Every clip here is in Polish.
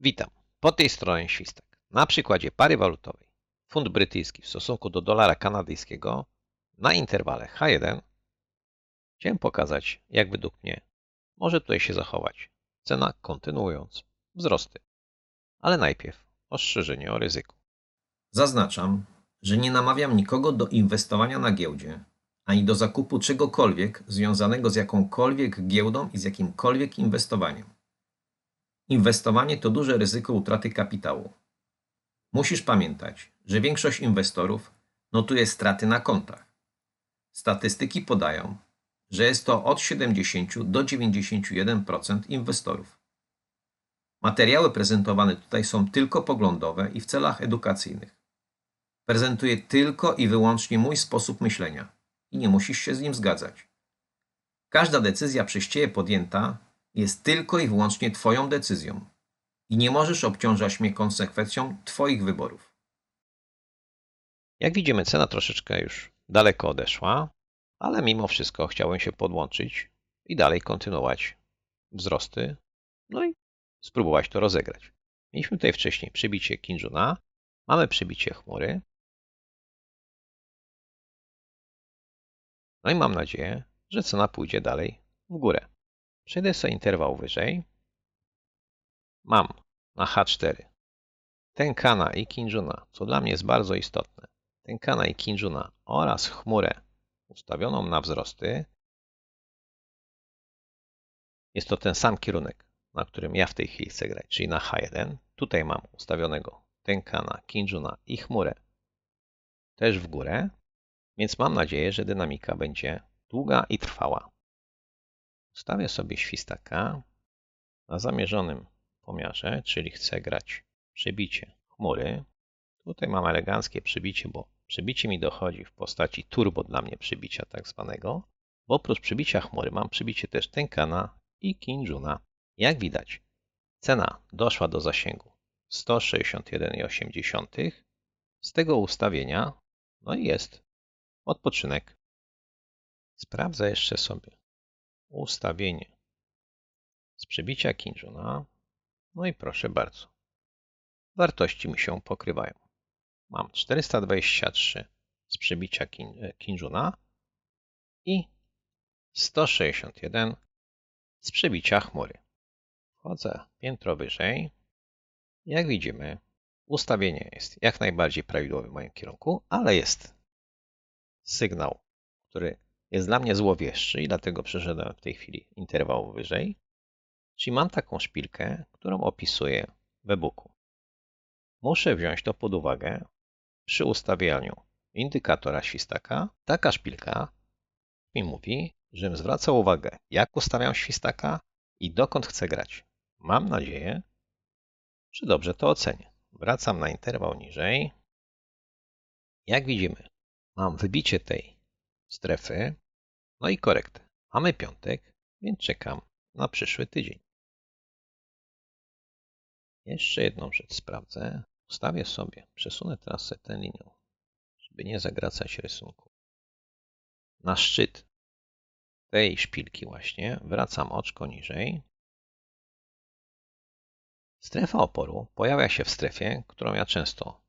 Witam. Po tej stronie Świstak. Na przykładzie pary walutowej funt brytyjski w stosunku do dolara kanadyjskiego na interwale H1 chciałem pokazać, jak według mnie może tutaj się zachować cena kontynuując wzrosty. Ale najpierw ostrzeżenie o ryzyku. Zaznaczam, że nie namawiam nikogo do inwestowania na giełdzie, ani do zakupu czegokolwiek związanego z jakąkolwiek giełdą i z jakimkolwiek inwestowaniem. Inwestowanie to duże ryzyko utraty kapitału. Musisz pamiętać, że większość inwestorów notuje straty na kontach. Statystyki podają, że jest to od 70 do 91% inwestorów. Materiały prezentowane tutaj są tylko poglądowe i w celach edukacyjnych. Prezentuję tylko i wyłącznie mój sposób myślenia i nie musisz się z nim zgadzać. Każda decyzja przez Ciebie podjęta jest tylko i wyłącznie Twoją decyzją i nie możesz obciążać mnie konsekwencją Twoich wyborów. Jak widzimy, cena troszeczkę już daleko odeszła, ale mimo wszystko chciałem się podłączyć i dalej kontynuować wzrosty, no i spróbować to rozegrać. Mieliśmy tutaj wcześniej przybicie Kinjuna, mamy przybicie chmury. No i mam nadzieję, że cena pójdzie dalej w górę. Przejdę sobie interwał wyżej. Mam na H4 Tenkana i Kinjuna, co dla mnie jest bardzo istotne. Tenkana i Kinjuna oraz chmurę ustawioną na wzrosty. Jest to ten sam kierunek, na którym ja w tej chwili chcę grać, czyli na H1. Tutaj mam ustawionego Tenkana, Kinjuna i chmurę też w górę, więc mam nadzieję, że dynamika będzie długa i trwała. Ustawię sobie świstaka na zamierzonym pomiarze, czyli chcę grać przebicie chmury. Tutaj mam eleganckie przybicie, bo przybicie mi dochodzi w postaci turbo dla mnie przybicia tak zwanego. Bo oprócz przybicia chmury mam przybicie też Tenkana i Kinjuna. Jak widać, cena doszła do zasięgu 161,8. Z tego ustawienia, no i jest odpoczynek. Sprawdzę jeszcze sobie ustawienie z przebicia Kinjuna. No i proszę bardzo. Wartości mi się pokrywają. Mam 423 z przebicia Kinjuna i 161 z przebicia chmury. Wchodzę piętro wyżej. Jak widzimy, ustawienie jest jak najbardziej prawidłowe w moim kierunku, ale jest sygnał, który jest dla mnie złowieszczy i dlatego przeszedłem w tej chwili interwał wyżej. Czyli mam taką szpilkę, którą opisuję w e-booku. Muszę wziąć to pod uwagę przy ustawianiu indykatora świstaka. Taka szpilka mi mówi, żebym zwracał uwagę, jak ustawiam świstaka i dokąd chcę grać. Mam nadzieję, że dobrze to ocenię. Wracam na interwał niżej. Jak widzimy, mam wybicie tej strefy, no i korektę. Mamy piątek, więc czekam na przyszły tydzień. Jeszcze jedną rzecz sprawdzę. Ustawię sobie, przesunę sobie tę linię, żeby nie zagracać rysunku. Na szczyt tej szpilki właśnie wracam oczko niżej. Strefa oporu pojawia się w strefie, którą ja często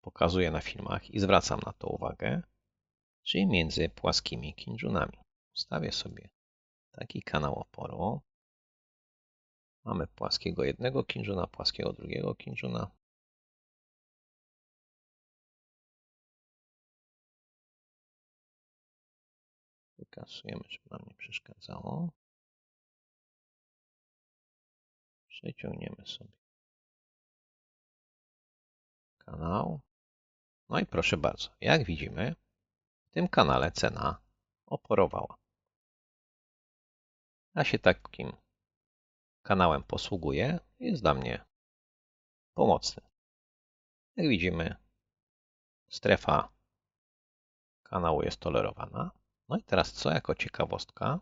pokazuję na filmach i zwracam na to uwagę, czyli między płaskimi kinjunami. Ustawię sobie taki kanał oporu. Mamy płaskiego jednego kinżuna, płaskiego drugiego kinżuna. Wykasujemy, żeby nam nie przeszkadzało. Przeciągniemy sobie kanał. No i proszę bardzo, jak widzimy, w tym kanale cena oporowała. Ja się takim kanałem posługuje, jest dla mnie pomocny. Jak widzimy, strefa kanału jest tolerowana. No i teraz co jako ciekawostka?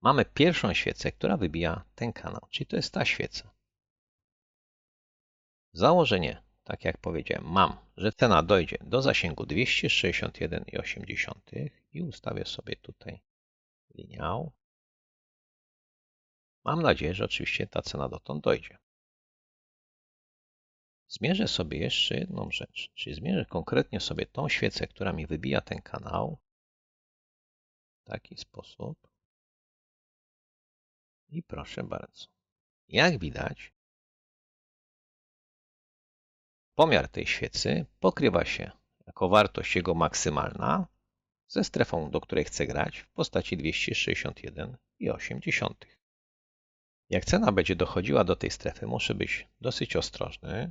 Mamy pierwszą świecę, która wybija ten kanał, czyli to jest ta świeca. Założenie, tak jak powiedziałem, mam, że cena dojdzie do zasięgu 261,8 i ustawię sobie tutaj liniał. Mam nadzieję, że oczywiście ta cena dotąd dojdzie. Zmierzę sobie jeszcze jedną rzecz, czyli zmierzę konkretnie sobie tą świecę, która mi wybija ten kanał w taki sposób. I proszę bardzo. Jak widać, pomiar tej świecy pokrywa się jako wartość jego maksymalna ze strefą, do której chcę grać w postaci 261,8. Jak cena będzie dochodziła do tej strefy, muszę być dosyć ostrożny,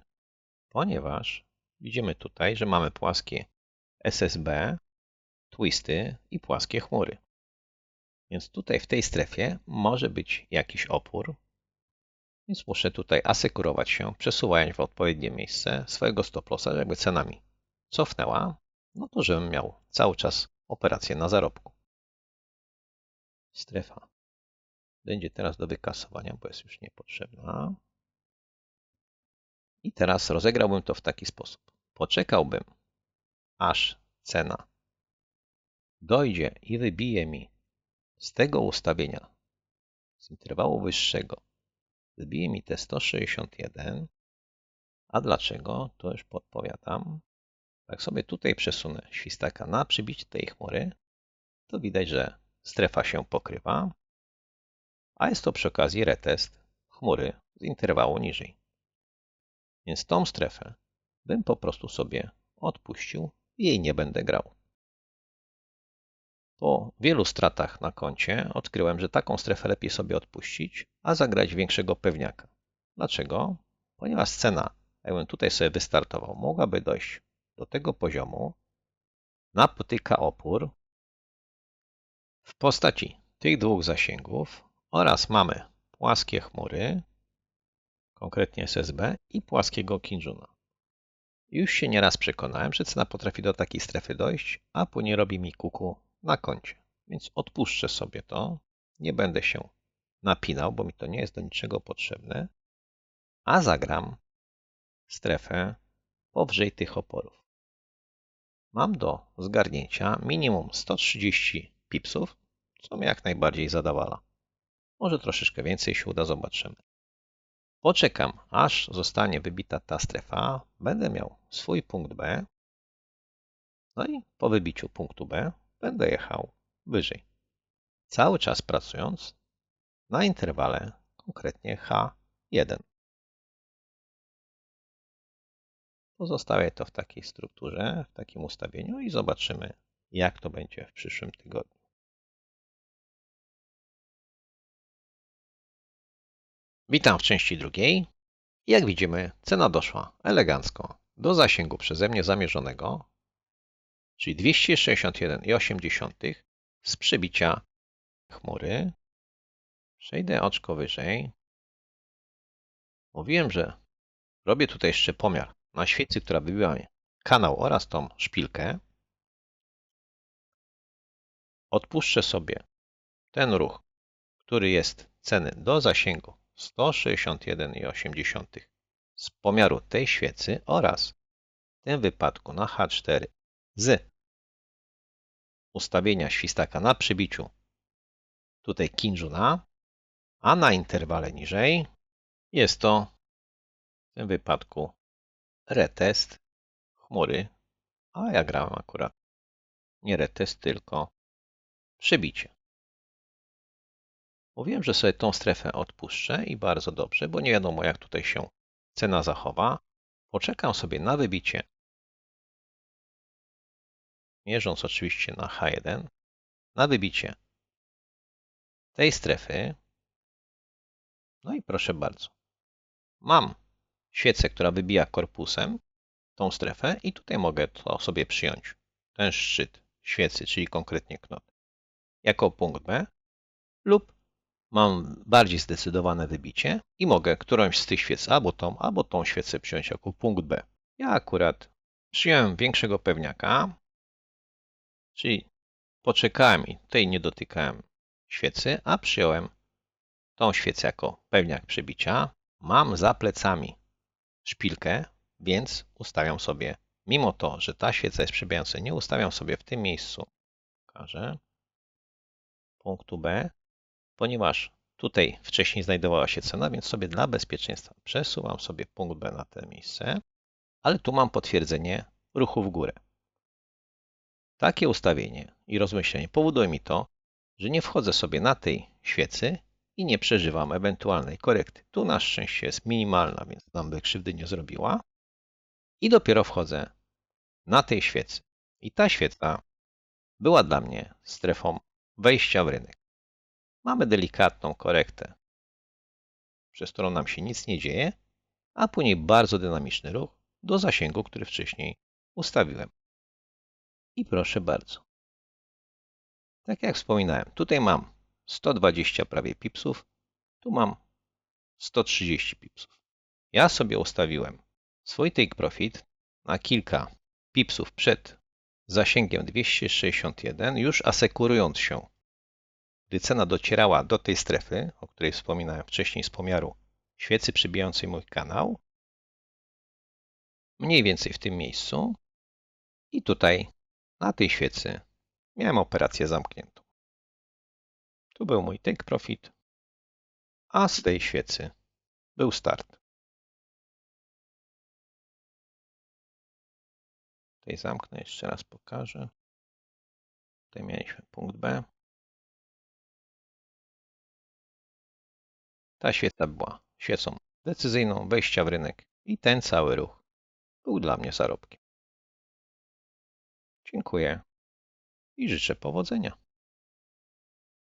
ponieważ widzimy tutaj, że mamy płaskie SSB, twisty i płaskie chmury. Więc tutaj w tej strefie może być jakiś opór, więc muszę tutaj asekurować się, przesuwając w odpowiednie miejsce swojego stop lossa, jakby cena mi cofnęła, no to żebym miał cały czas operację na zarobku. Strefa będzie teraz do wykasowania, bo jest już niepotrzebna. I teraz rozegrałbym to w taki sposób. Poczekałbym, aż cena dojdzie i wybije mi z tego ustawienia, z interwału wyższego, wybije mi te 161. A dlaczego? To już podpowiadam. Jak sobie tutaj przesunę świstaka na przybicie tej chmury, to widać, że strefa się pokrywa, a jest to przy okazji retest chmury z interwału niżej. Więc tą strefę bym po prostu sobie odpuścił i jej nie będę grał. Po wielu stratach na koncie odkryłem, że taką strefę lepiej sobie odpuścić, a zagrać większego pewniaka. Dlaczego? Ponieważ cena, jakbym tutaj sobie wystartował, mogłaby dojść do tego poziomu, napotyka opór w postaci tych dwóch zasięgów oraz mamy płaskie chmury, konkretnie SSB i płaskiego Kinjuna. Już się nieraz przekonałem, że cena potrafi do takiej strefy dojść, a później robi mi kuku na koncie. Więc odpuszczę sobie to, nie będę się napinał, bo mi to nie jest do niczego potrzebne, a zagram strefę powyżej tych oporów. Mam do zgarnięcia minimum 130 pipsów, co mnie jak najbardziej zadawala. Może troszeczkę więcej się uda, zobaczymy. Poczekam, aż zostanie wybita ta strefa. Będę miał swój punkt B. No i po wybiciu punktu B będę jechał wyżej. Cały czas pracując na interwale, konkretnie H1. Pozostawię to w takiej strukturze, w takim ustawieniu i zobaczymy, jak to będzie w przyszłym tygodniu. Witam w części drugiej. Jak widzimy, cena doszła elegancko do zasięgu przeze mnie zamierzonego, czyli 261,8 z przebicia chmury. Przejdę oczko wyżej. Mówiłem, że robię tutaj jeszcze pomiar na świecy, która wybiła mi kanał oraz tą szpilkę. Odpuszczę sobie ten ruch, który jest ceny do zasięgu 161,8 z pomiaru tej świecy oraz w tym wypadku na H4 z ustawienia świstaka na przybiciu tutaj Kinjuna, a na interwale niżej jest to w tym wypadku retest chmury, a ja grałem akurat nie retest, tylko przebicie. Mówiłem, że sobie tą strefę odpuszczę i bardzo dobrze, bo nie wiadomo jak tutaj się cena zachowa. Poczekam sobie na wybicie, mierząc oczywiście na H1, na wybicie tej strefy. No i proszę bardzo. Mam świecę, która wybija korpusem tą strefę i tutaj mogę to sobie przyjąć. Ten szczyt świecy, czyli konkretnie knot, jako punkt B lub mam bardziej zdecydowane wybicie i mogę którąś z tych świec, albo tą, albo tą świecę przyjąć jako punkt B. Ja akurat przyjąłem większego pewniaka, czyli poczekałem i tutaj nie dotykałem świecy, a przyjąłem tą świecę jako pewniak przebicia. Mam za plecami szpilkę, więc ustawiam sobie, mimo to, że ta świeca jest przebijająca, nie ustawiam sobie w tym miejscu, pokażę, punktu B, ponieważ Tutaj wcześniej znajdowała się cena, więc sobie dla bezpieczeństwa przesuwam sobie punkt B na to miejsce, ale tu mam potwierdzenie ruchu w górę. Takie ustawienie i rozmyślenie powoduje mi to, że nie wchodzę sobie na tej świecy i nie przeżywam ewentualnej korekty. Tu na szczęście jest minimalna, więc nam by krzywdy nie zrobiła. I dopiero wchodzę na tej świecy. I ta świeca była dla mnie strefą wejścia w rynek. Mamy delikatną korektę, przez którą nam się nic nie dzieje, a później bardzo dynamiczny ruch do zasięgu, który wcześniej ustawiłem. I proszę bardzo. Tak jak wspominałem, tutaj mam 120 prawie pipsów, tu mam 130 pipsów. Ja sobie ustawiłem swój take profit na kilka pipsów przed zasięgiem 261, już asekurując się, gdy cena docierała do tej strefy, o której wspominałem wcześniej z pomiaru świecy przybijającej mój kanał, mniej więcej w tym miejscu i tutaj na tej świecy miałem operację zamkniętą. Tu był mój take profit, a z tej świecy był start. Tutaj zamknę, jeszcze raz pokażę. Tutaj mieliśmy punkt B. Ta świeca była świecą decyzyjną wejścia w rynek i ten cały ruch był dla mnie zarobkiem. Dziękuję i życzę powodzenia.